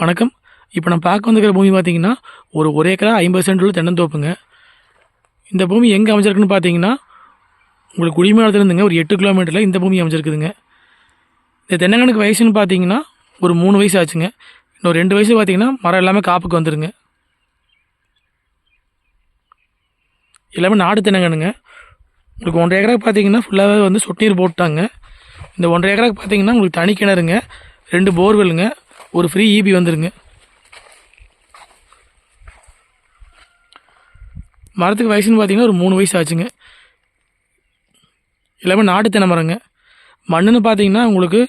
வணக்கம். இப்போ நான் பார்க்க வந்துக்கிற பூமி பார்த்தீங்கன்னா ஒரு ஒரு ஏக்கரா ஐம்பது சென்ட் உள்ள தென்னந்தோப்புங்க. இந்த பூமி எங்கே அமைஞ்சிருக்குன்னு பார்த்தீங்கன்னா உங்களுக்கு குடிமலத்துலேருந்துங்க ஒரு எட்டு கிலோமீட்டரில் இந்த பூமி அமைஞ்சிருக்குதுங்க. இந்த தென்னங்கனுக்கு வயசுன்னு பார்த்தீங்கன்னா ஒரு மூணு வயசு ஆச்சுங்க. இன்னும் ரெண்டு வயசு பார்த்தீங்கன்னா மரம் எல்லாமே காப்புக்கு வந்துருங்க. எல்லாமே நாடு தென்னங்கனுங்க உங்களுக்கு ஒன்றரை ஏக்கராக்கு பார்த்தீங்கன்னா ஃபுல்லாகவே வந்து சொட்டு நீர் போட்டாங்க. இந்த ஒன்றரை ஏக்கராக்கு பார்த்தீங்கன்னா உங்களுக்கு தனி கிணறுங்க ரெண்டு போர்வெல்லுங்க ஒரு ஃப்ரீ ஈபி வந்துருங்க. மரத்துக்கு வயசுன்னு பார்த்தீங்கன்னா ஒரு மூணு வயசு ஆச்சுங்க. எல்லாமே நாட்டு தென்னை மரங்க. மண்ணுன்னு பார்த்தீங்கன்னா உங்களுக்கு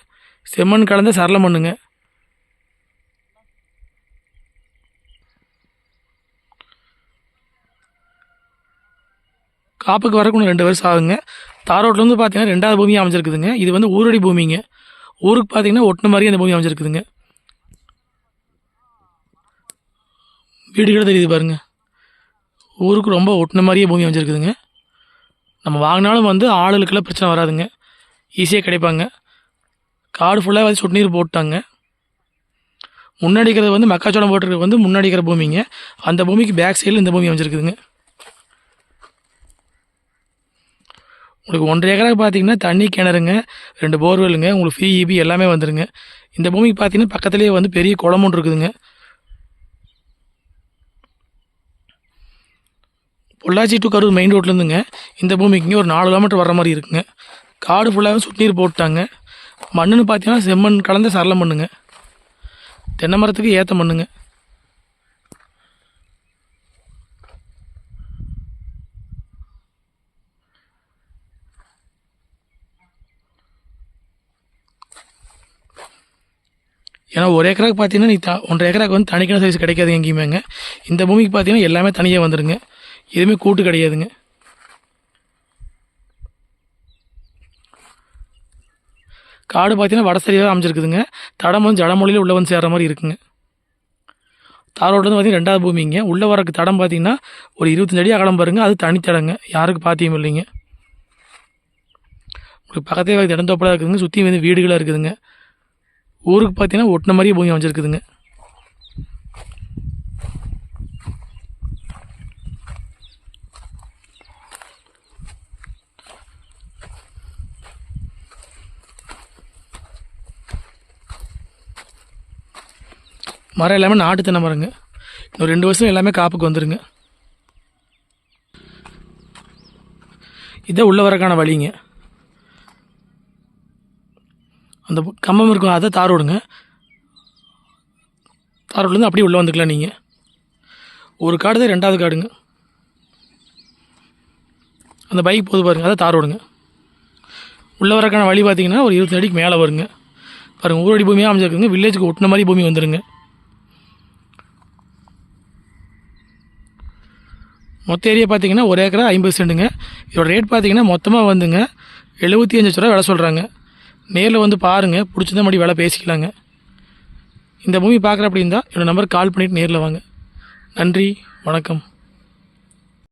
செம்மண் கலந்த சரள மண்ணுங்க. காப்புக்கு வரக்கு இன்னும் ரெண்டு வருஷம் ஆகுங்க. தாரோட்லேருந்து பார்த்தீங்கன்னா ரெண்டாவது பூமி அமைஞ்சிருக்குதுங்க. இது வந்து ஊரடி பூமிங்க. ஊருக்கு பார்த்தீங்கன்னா ஒட்டின மாதிரி அந்த பூமி அமைஞ்சிருக்குதுங்க. வீடு கூட தெரியுது பாருங்க. ஊருக்கு ரொம்ப ஒட்டின மாதிரியே பூமி அமைஞ்சிருக்குதுங்க. நம்ம வாங்கினாலும் வந்து ஆளுகளுக்கெல்லாம் பிரச்சனை வராதுங்க. ஈஸியாக கிடைப்பாங்க. காடு ஃபுல்லாக வந்து சொட்டு நீர் போட்டாங்க. முன்னாடி வந்து மக்காச்சோளம் போட்டுருக்கிறது வந்து முன்னாடி இருக்கிற பூமிங்க. அந்த பூமிக்கு பேக் சைடில் இந்த பூமி அமைஞ்சிருக்குதுங்க. உங்களுக்கு ஒன்றரை ஏக்கராக பார்த்தீங்கன்னா தண்ணி கிணறுங்க ரெண்டு போர்வெல்லுங்க உங்களுக்கு ஃப்ரீ இபி எல்லாமே வந்துருங்க. இந்த பூமிக்கு பார்த்தீங்கன்னா பக்கத்துலேயே வந்து பெரிய குளம் ஒன்று இருக்குதுங்க. பொள்ளாச்சி டு கரூர் மெயின் ரோட்லேருந்துங்க இந்த பூமிக்குங்க ஒரு நாலு கிலோமீட்டர் வர மாதிரி இருக்குங்க. காடு ஃபுல்லாகவே சுட்டுநீர் போட்டாங்க. மண்ணுன்னு பார்த்தீங்கன்னா செம்மண் கலந்த சரள மண்ணுங்க. தென்னை மரத்துக்கு ஏற்ற மண்ணுங்க. ஏன்னா ஒரு ஏக்கராக்கு பார்த்தீங்கன்னா நீ த ஒன்றரை ஏக்கராக்கு வந்து தனிக்கான சைஸ் கிடைக்காது எங்கேயுமேங்க. இந்த பூமிக்கு பார்த்தீங்கன்னா எல்லாமே தனியாக வந்துருங்க. எதுவுமே கூட்டு கிடையாதுங்க. காடு பார்த்தீங்கன்னா வட சரியாக அமைஞ்சிருக்குதுங்க. தடம் வந்து ஜடமொழியில் உள்ளே வந்து சேர்ற மாதிரி இருக்குங்க. தாரோட்டில் வந்து பார்த்தீங்கன்னா ரெண்டாவது பூமிங்க. உள்ளே வரக்கு தடம் பார்த்தீங்கன்னா ஒரு இருபத்தஞ்சு அடி அகலம் பாருங்க. அது தனித்தடங்க. யாருக்கு பாத்தியம் இல்லைங்க. உங்களுக்கு பக்கத்தே இடந்தோப்பலாக இருக்குதுங்க. சுற்றி வந்து வீடுகளாக இருக்குதுங்க. ஊருக்கு பார்த்தீங்கன்னா ஒட்டின மாதிரியே பூமி அமைஞ்சிருக்குதுங்க. மரம் எல்லாமே நாட்டு தென்னை மரங்க. இன்னும் ரெண்டு வருஷம் எல்லாமே காப்புக்கு வந்துடுங்க இதான் உள்ளே வரக்கான வழிங்க. அந்த கம்பம் இருக்கும் அதை தார் விடுங்க. தார் ரோட்லேருந்து அப்படியே உள்ளே வந்துக்கலாம் நீங்கள் ஒரு காடு தான் ரெண்டாவது காடுங்க. அந்த பைக் போது பாருங்கள் அதை தார் விடுங்க. உள்ளே வரக்கான வழி பார்த்தீங்கன்னா ஒரு இருபத்தஞ்சு அடிக்கு மேலே வருங்க. பாருங்கள் ஊரடி பூமியாக அமைஞ்சிருக்குங்க. வில்லேஜுக்கு ஒட்டின மாதிரி பூமி வந்துருங்க. மொத்த ஏரியா பார்த்தீங்கன்னா ஒரு ஏக்கரா ஐம்பது சென்ட்டுங்க இதோட ரேட் பார்த்தீங்கன்னா மொத்தமாக வந்துங்க. எழுபத்தி அஞ்சு லட்சரூவா விலை சொல்கிறாங்க நேரில் வந்து பாருங்கள் பிடிச்சிருந்தா மறுபடியும் விலை பேசிக்கலாங்க. இந்த பூமி பார்க்குற அப்படி இருந்தால் என்னோடய நம்பருக்கு கால் பண்ணிவிட்டு நேரில் வாங்க. நன்றி. வணக்கம்.